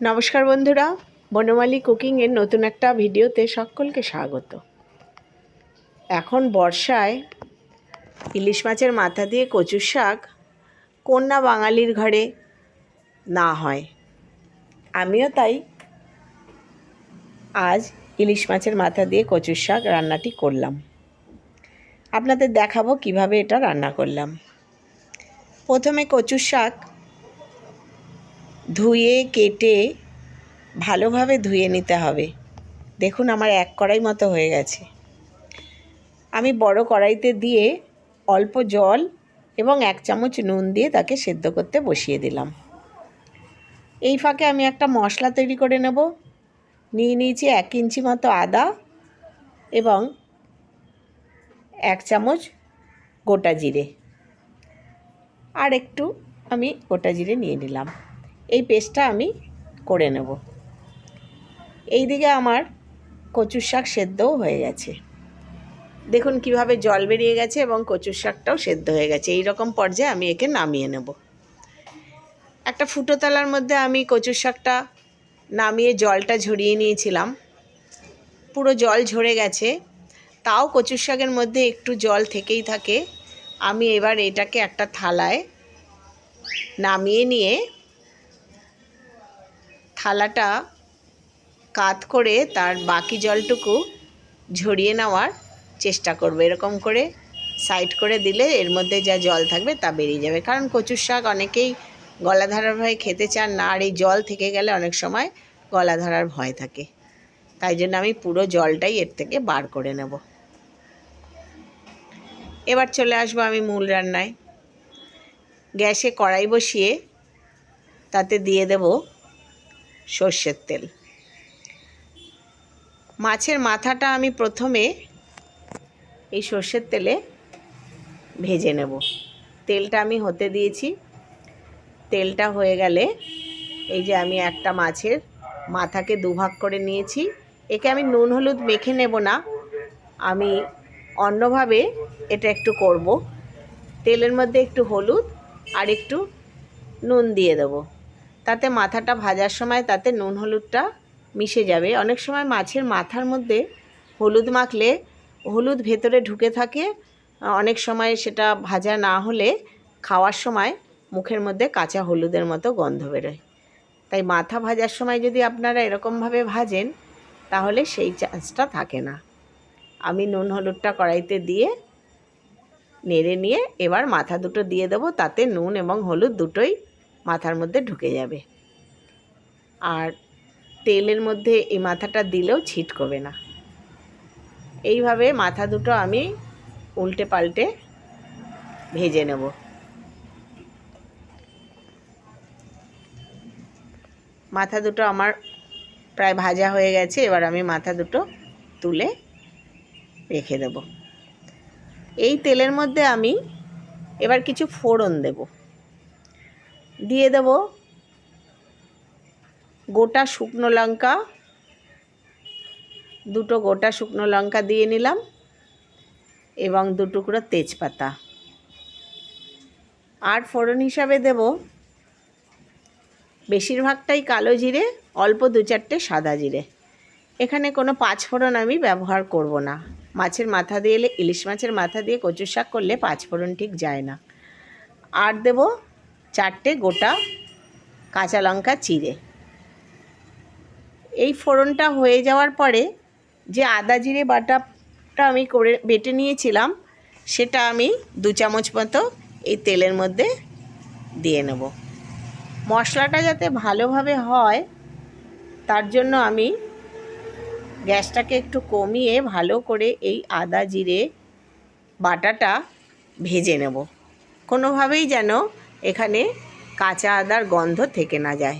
নমস্কার বন্ধুরা, বনমালী কুকিংয়ের নতুন একটা ভিডিওতে সকলকে স্বাগত। এখন বর্ষায় ইলিশ মাছের মাথা দিয়ে কচুর শাক কন্যা বাঙালির ঘরে না হয়। আমিও তাই আজ ইলিশ মাছের মাথা দিয়ে কচুর শাক রান্নাটি করলাম। আপনাদের দেখাবো কীভাবে এটা রান্না করলাম। প্রথমে কচুর শাক ধুয়ে, কেটে ভালোভাবে ধুয়ে নিতে হবে। দেখুন আমার এক কড়াই মতো হয়ে গেছে। আমি বড় কড়াইতে দিয়ে অল্প জল এবং এক চামচ নুন দিয়ে তাকে সেদ্ধ করতে বসিয়ে দিলাম। এই ফাঁকে আমি একটা মশলা তৈরি করে নেব। নিয়ে নিয়েছি এক ইঞ্চি মতো আদা এবং এক চামচ গোটা জিরে। আর একটু আমি গোটা জিরে নিয়ে নিলাম। এই পেস্টটা আমি করে নেব। এই দিকে আমার কচুর শাক সেদ্ধও হয়ে গেছে। দেখুন কীভাবে জল বেরিয়ে গেছে এবং কচুর শাকটাও সেদ্ধ হয়ে গেছে। এই রকম পর্যায়ে আমি একে নামিয়ে নেব। একটা ফুটো তালার মধ্যে আমি কচুর শাকটা নামিয়ে জলটা ঝরিয়ে নিয়েছিলাম। পুরো জল ঝরে গেছে। তাও কচুর শাকের মধ্যে একটু জল থেকেই থাকে। আমি এবার এটাকে একটা থালায় নামিয়ে নিয়ে থালাটা কাত করে তার বাকি জলটুকু ঝরিয়ে নেওয়ার চেষ্টা করব। এরকম করে সাইড করে দিলে এর মধ্যে যা জল থাকবে তা বেরিয়ে যাবে। কারণ কচুর শাক অনেকেই গলা ধরার ভয়ে খেতে চান না, আর এই জল থেকে গেলে অনেক সময় গলা ধরার ভয় থাকে। তাই জন্য আমি পুরো জলটাই এর থেকে বার করে নেব। এবার চলে আসব আমি মূল রান্নায়। গ্যাসে কড়াই বসিয়ে তাতে দিয়ে দেব সর্ষের তেল। মাছের মাথাটা আমি প্রথমে এই সর্ষের তেলে ভেজে নেব। তেলটা আমি হতে দিয়েছি। তেলটা হয়ে গেলে এই যে আমি একটা মাছের মাথাকে দুভাগ করে নিয়েছি। একে আমি নুন হলুদ মেখে নেব না। আমি অন্যভাবে এটা একটু করব। তেলের মধ্যে একটু হলুদ আর একটু নুন দিয়ে দেবো। তাতে মাথাটা ভাজার সময় তাতে নুন হলুদটা মিশে যাবে। অনেক সময় মাছের মাথার মধ্যে হলুদ মাখলে হলুদ ভেতরে ঢুকে থাকে। অনেক সময় সেটা ভাজা না হলে খাওয়ার সময় মুখের মধ্যে কাঁচা হলুদের মতো গন্ধ বেরোয়। তাই মাথা ভাজার সময় যদি আপনারা এরকমভাবে ভাজেন, তাহলে সেই চান্সটা থাকে না। আমি নুন হলুদটা কড়াইতে দিয়ে নেড়ে নিয়ে এবার মাথা দুটো দিয়ে দেবো। তাতে নুন এবং হলুদ দুটোই মাথার মধ্যে ঢুকে যাবে। আর তেলের মধ্যে এই মাথাটা দিলেও ছিটকবে না। এইভাবে মাথা দুটো আমি উল্টে পাল্টে ভেজে নেব। মাথা দুটো আমার প্রায় ভাজা হয়ে গেছে, এবার আমি মাথা দুটো তুলে রেখে দেব। এই তেলের মধ্যে আমি এবার কিছু ফোড়ন দেব। দিয়ে দেব গোটা শুকনো লঙ্কা। দুটো গোটা শুকনো লঙ্কা দিয়ে নিলাম এবং দু টুকরো তেজপাতা। আর ফোড়ন হিসাবে দেব বেশিরভাগটাই কালো জিরে, অল্প দু চারটে সাদা জিরে। এখানে কোনো পাঁচ ফোড়ন আমি ব্যবহার করব না। মাছের মাথা দিয়ে এলে, ইলিশ মাছের মাথা দিয়ে কচু শাক করলে পাঁচ ফোড়ন ঠিক যায় না। আর দেব চারটে গোটা কাঁচা লঙ্কা চিড়ে। এই ফোড়নটা হয়ে যাওয়ার পরে যে আদা জিরে বাটাটা আমি করে বেটে নিয়েছিলাম, সেটা আমি দু চামচ মতো এই তেলের মধ্যে দিয়ে নেব। মশলাটা যাতে ভালোভাবে হয়, তার জন্য আমি গ্যাসটাকে একটু কমিয়ে ভালো করে এই আদা জিরে বাটাটা ভেজে নেব। কোনোভাবেই যেন এখানে কাঁচা আদার গন্ধ থেকে না যায়।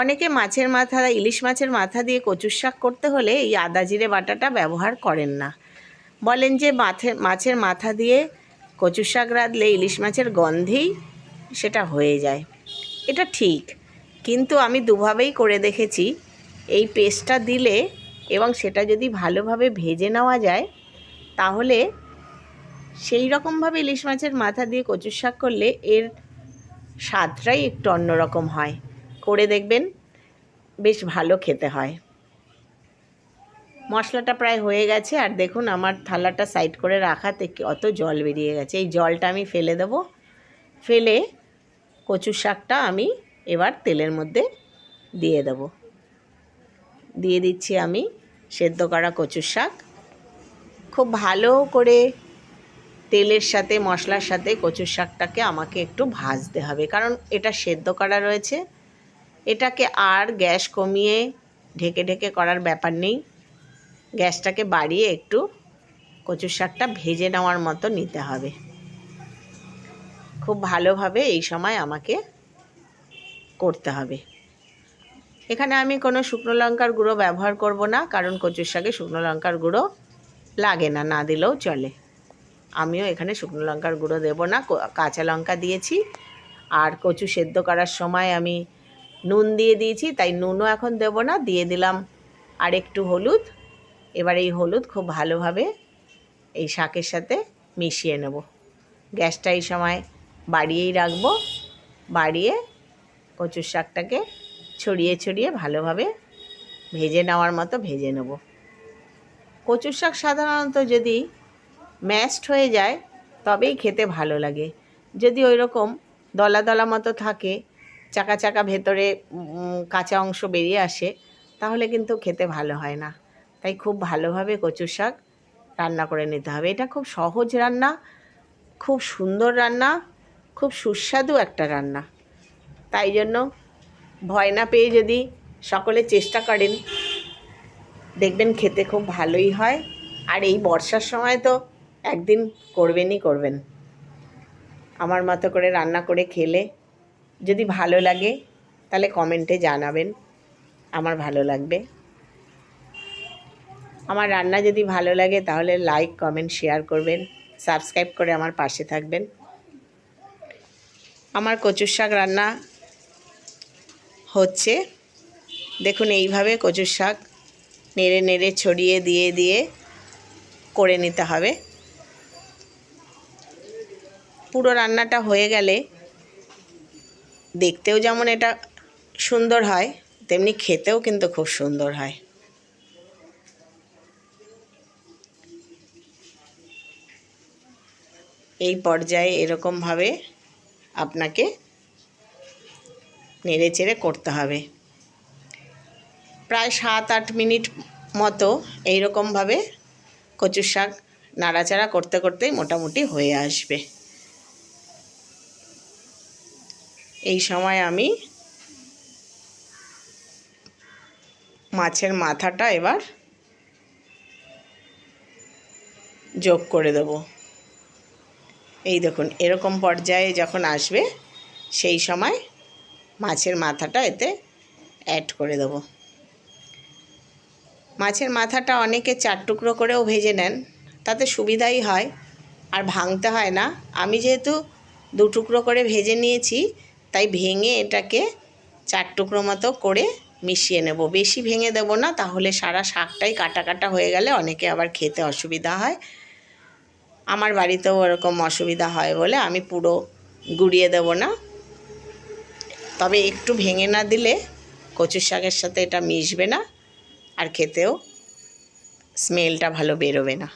অনেকে মাছের মাথা, ইলিশ মাছের মাথা দিয়ে কচুর শাক করতে হলে এই আদা জিরে বাটাটা ব্যবহার করেন না। বলেন যে মাথে, মাছের মাথা দিয়ে কচুর শাক রাঁধলে ইলিশ মাছের গন্ধেই সেটা হয়ে যায়। এটা ঠিক, কিন্তু আমি দুভাবেই করে দেখেছি। এই পেস্টটা দিলে এবং সেটা যদি ভালোভাবে ভেজে নেওয়া যায়, তাহলে সেই রকমভাবে ইলিশ মাছের মাথা দিয়ে কচুর শাক করলে এর স্বাদটাই একটু অন্যরকম হয়। করে দেখবেন বেশ ভালো খেতে হয়। মশলাটা প্রায় হয়ে গেছে আর দেখুন আমার থালাটা সাইড করে রাখাতে অত জল বেরিয়ে গেছে। এই জলটা আমি ফেলে দেব। ফেলে কচু শাকটা আমি এবার তেলের মধ্যে দিয়ে দেব। দিয়ে দিচ্ছি আমি সেদ্ধ করা কচুর শাক। খুব ভালো করে তেলের সাথে, মশলার সাথে কচুর শাকটাকে আমাকে একটু ভাজতে হবে। কারণ এটা সেদ্ধ করা রয়েছে। এটাকে আর গ্যাস কমিয়ে ঢেকে ঢেকে করার ব্যাপার নেই। গ্যাসটাকে বাড়িয়ে একটু কচুর শাকটা ভেজে নেওয়ার মতো নিতে হবে। খুব ভালোভাবে এই সময় আমাকে করতে হবে। এখানে আমি কোনো শুকনো লঙ্কার গুঁড়ো ব্যবহার করব না, কারণ কচুর শাকে শুকনো লঙ্কার গুঁড়ো লাগে না না দিলেও চলে। আমিও এখানে শুকনো লঙ্কার গুঁড়ো দেবো না কাঁচা লঙ্কা দিয়েছি। আর কচু সেদ্ধ করার সময় আমি নুন দিয়ে দিয়েছি, তাই নুনও এখন দেব না, দিয়ে দিলাম আর একটু হলুদ। এবার এই হলুদ খুব ভালোভাবে এই শাকের সাথে মিশিয়ে নেব। গ্যাসটা এই সময় বাড়িয়েই রাখব, বাড়িয়ে কচুর শাকটাকে ছড়িয়ে ছড়িয়ে ভালোভাবে ভেজে নেওয়ার মতো ভেজে নেব। কচুর শাক সাধারণত যদি ম্যাশড হয়ে যায়, তবেই খেতে ভালো লাগে। যদি ওই রকম দলা দলা মতো থাকে, চাকা চাকা ভেতরে কাঁচা অংশ বেরিয়ে আসে, তাহলে কিন্তু খেতে ভালো হয় না। তাই খুব ভালোভাবে কচু শাক রান্না করে নিতে হবে। এটা খুব সহজ রান্না, খুব সুন্দর রান্না, খুব সুস্বাদু একটা রান্না। তাই জন্য ভয় না পেয়ে যদি সকলে চেষ্টা করেন, দেখবেন খেতে খুব ভালোই হয়। আর এই বর্ষার সময় তো একদিন করবেনই করবেন। আমার মতো করে রান্না করে খেলে যদি ভালো লাগে, তাহলে কমেন্টে জানাবেন। আমার ভালো লাগবে। আমার রান্না যদি ভালো লাগে, তাহলে লাইক কমেন্ট শেয়ার করবেন। সাবস্ক্রাইব করে আমার পাশে থাকবেন। আমার কচুর শাক রান্না হচ্ছে। দেখুন, এইভাবে কচুর শাক নেড়ে নেড়ে ছড়িয়ে দিয়ে দিয়ে করে নিতে হবে। পুরো রান্নাটা হয়ে গেলে দেখতেও যেমন এটা সুন্দর হয়, তেমনি খেতেও কিন্তু খুব সুন্দর হয়। এই পর্যায়ে এরকমভাবে আপনাকে নেড়ে চেড়ে করতে হবে। প্রায় সাত আট মিনিট মতো এইরকমভাবে কচুর শাক নাড়াচাড়া করতে করতেই মোটামুটি হয়ে আসবে। এই সময় আমি মাছের মাথাটা এবার যোগ করে দেব। এই দেখুন, এরকম পর্যায়ে যখন আসবে, সেই সময় মাছের মাথাটা এতে অ্যাড করে দেব। মাছের মাথাটা অনেকে চার টুকরো করেও ভেজে নেন, তাতে সুবিধাই হয়। আর ভাঙতে হয় না। আমি যেহেতু দু টুকরো করে ভেজে নিয়েছি তাই ভেঙে এটাকে চার টুকরো মতো করে মিশিয়ে নেব। বেশি ভেঙে দেব না, তাহলে সারা শাকটাই কাটা কাটা হয়ে গেলে অনেকে আবার খেতে অসুবিধা হয়। আমার বাড়িতেও ওরকম অসুবিধা হয় বলে আমি পুরো গুড়িয়ে দেব না। তবে একটু ভেঙে না দিলে কচুর শাকের সাথে এটা মিশবে না, আর খেতেও স্মেলটা ভালো বেরোবে না।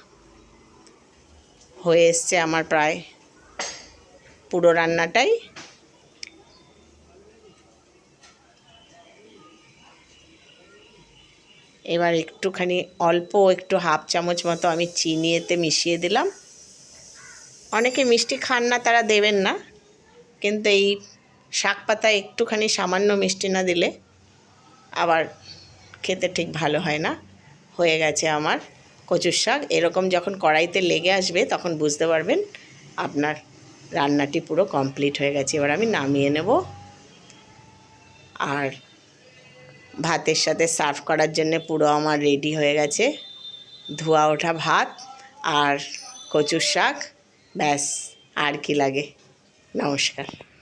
হয়ে এসছে আমার প্রায় পুরো রান্নাটাই। এবার একটুখানি অল্প একটু হাফ চামচ মতো আমি চিনি এতে মিশিয়ে দিলাম। অনেকে মিষ্টি খান না, তারা দেবেন না। কিন্তু এই শাক পাতা একটুখানি সামান্য মিষ্টি না দিলে আবার খেতে ঠিক ভালো হয় না। হয়ে গেছে আমার কচুর শাক। এরকম যখন কড়াইতে লেগে আসবে তখন বুঝতে পারবেন আপনার রান্নাটি পুরো কমপ্লিট হয়ে গেছে। এবার আমি নামিয়ে নেব। আর ভাতের সাথে সার্ভ করার জন্য পুরো আমার রেডি হয়ে গেছে। ধোয়া ওঠা ভাত আর কচুর শাক, ব্যাস, আর কি লাগে। নমস্কার।